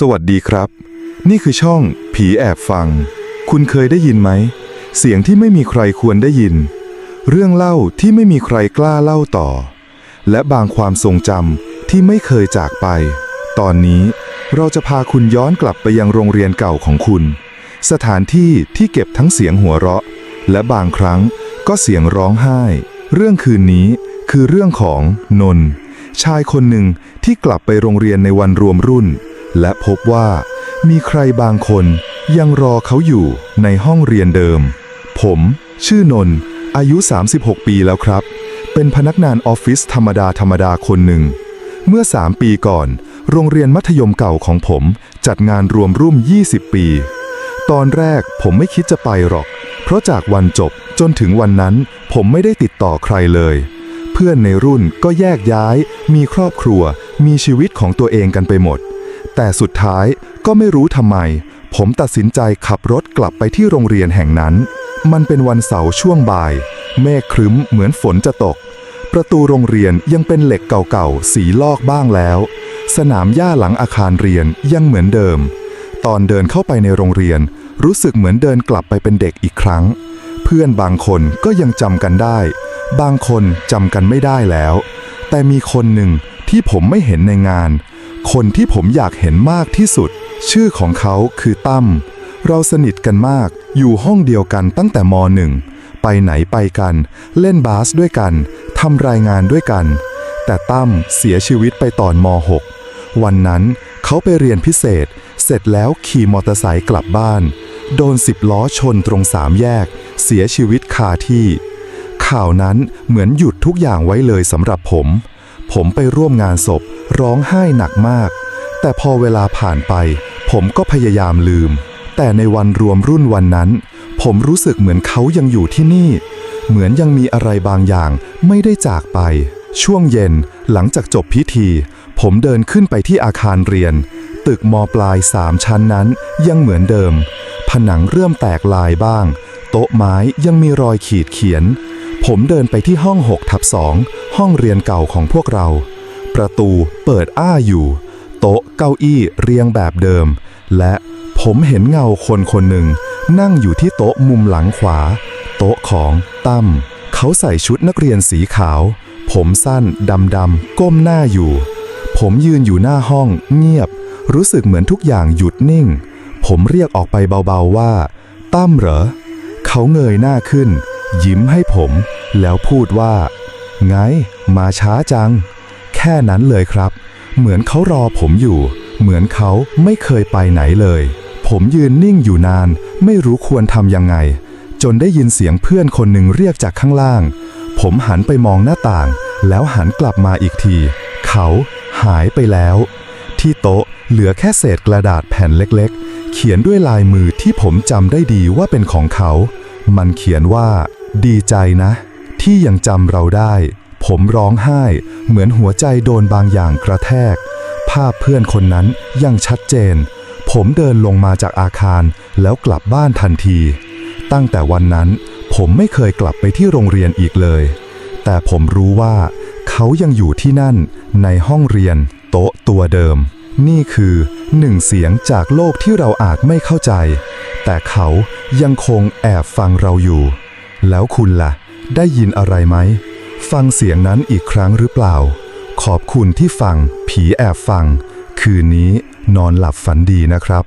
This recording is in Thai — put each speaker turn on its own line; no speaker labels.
สวัสดีครับ นี่คือช่องผีแอบฟัง คุณเคยได้ยินไหม เสียงที่ไม่มีใครควรได้ยิน เรื่องเล่าที่ไม่มีใครกล้าเล่าต่อ และบางความทรงจำที่ไม่เคยจากไป ตอนนี้เราจะพาคุณย้อนกลับไปยังโรงเรียนเก่าของคุณ สถานที่ที่เก็บทั้งเสียงหัวเราะ และบางครั้งก็เสียงร้องไห้ เรื่องคืนนี้คือเรื่องของนนท์ชายคนหนึ่งที่กลับไปโรงเรียนในวันรวมรุ่น และพบว่ามีใครบางคนยังรอเขาอยู่ในห้องเรียนเดิม ผมชื่อนนท์อายุ 36 ปีแล้วครับ เป็นพนักงานออฟฟิศธรรมดาธรรมดาคนหนึ่ง เมื่อ 3 ปีก่อน โรงเรียนมัธยมเก่าของผมจัดงานรวมรุ่ม 20 ปี ตอนแรกผมไม่คิดจะไปหรอก เพราะจากวันจบจนถึงวันนั้น ผมไม่ได้ติดต่อใครเลย เพื่อนในรุ่นก็แยกย้าย มีครอบครัว มีชีวิตของตัวเองกันไปหมด แต่สุดท้ายก็ไม่รู้ทำไม ผมตัดสินใจขับรถกลับไปที่โรงเรียนแห่งนั้น มันเป็นวันเสาร์ช่วงบ่าย เมฆครึ้มเหมือนฝนจะตก ประตูโรงเรียนยังเป็นเหล็กเก่าๆ สีลอกบ้างแล้ว สนามหญ้าหลังอาคารเรียนยังเหมือนเดิม ตอนเดินเข้าไปในโรงเรียน รู้สึกเหมือนเดินกลับไปเป็นเด็กอีกครั้ง เพื่อนบางคนก็ยังจำกันได้ บางคนจำกันไม่ได้แล้ว แต่มีคนหนึ่งที่ผมไม่เห็นในงาน คนที่ผมอยากเห็นมากที่สุด ชื่อของเขาคือตั้ม เราสนิทกันมาก อยู่ห้องเดียวกันตั้งแต่มหนึ่ง ไปไหนไปกัน เล่นบาสด้วยกัน ทำรายงานด้วยกัน แต่ตั้มเสียชีวิตไปตอนม .6 วันนั้นเขาไปเรียนพิเศษ เสร็จแล้วขี่มอเตอร์ไซค์กลับบ้าน โดนสิบล้อชนตรงสามแยก เสียชีวิตคาที่ ข่าวนั้นเหมือนหยุดทุกอย่างไว้เลยสำหรับผม ผมไปร่วมงานศพร้องไห้หนักมาก แต่พอเวลาผ่านไป ผมก็พยายามลืม แต่ในวันรวมรุ่นวันนั้น ผมรู้สึกเหมือนเขายังอยู่ที่นี่ เหมือนยังมีอะไรบางอย่างไม่ได้จากไป ช่วงเย็นหลังจากจบพิธี ผมเดินขึ้นไปที่อาคารเรียน ตึกมปลายสามชั้นนั้นยังเหมือนเดิม ผนังเริ่มแตกลายบ้าง โต๊ะไม้ยังมีรอยขีดเขียน ผมเดินไปที่ห้อง6ทับ2ห้องเรียนเก่าของพวกเรา ประตูเปิดอ้าอยู่ โต๊ะเก้าอี้เรียงแบบเดิม และผมเห็นเงาคนคนหนึ่ง นั่งอยู่ที่โต๊ะมุมหลังขวา โต๊ะของตั้มเขาใส่ชุดนักเรียนสีขาว ผมสั้นดำดำก้มหน้าอยู่ ผมยืนอยู่หน้าห้องเงียบ รู้สึกเหมือนทุกอย่างหยุดนิ่ง ผมเรียกออกไปเบาๆว่า ตั้มเหรอ เขาเงยหน้าขึ้น ยิ้มให้ผม แล้วพูดว่า ไง มาช้าจัง แค่นั้นเลยครับ เหมือนเขารอผมอยู่ เหมือนเขาไม่เคยไปไหนเลย ผมยืนนิ่งอยู่นาน ไม่รู้ควรทำยังไง จนได้ยินเสียงเพื่อนคนหนึ่งเรียกจากข้างล่าง ผมหันไปมองหน้าต่าง แล้วหันกลับมาอีกที เขาหายไปแล้ว ที่โต๊ะเหลือแค่เศษกระดาษแผ่นเล็กๆ เขียนด้วยลายมือที่ผมจำได้ดีว่าเป็นของเขา มันเขียนว่า ดีใจนะ ที่ยังจำเราได้ ผมร้องไห้ เหมือนหัวใจโดนบางอย่างกระแทก ภาพเพื่อนคนนั้นยังชัดเจน ผมเดินลงมาจากอาคารแล้วกลับบ้านทันที ตั้งแต่วันนั้น ผมไม่เคยกลับไปที่โรงเรียนอีกเลย แต่ผมรู้ว่าเขายังอยู่ที่นั่นในห้องเรียน โต๊ะตัวเดิม นี่คือหนึ่งเสียงจากโลกที่เราอาจไม่เข้าใจ แต่เขายังคงแอบฟังเราอยู่ แล้วคุณล่ะ ได้ยินอะไรไหม ฟังเสียงนั้นอีกครั้งหรือเปล่า ขอบคุณที่ฟัง ผีแอบฟัง คืนนี้นอนหลับฝันดีนะครับ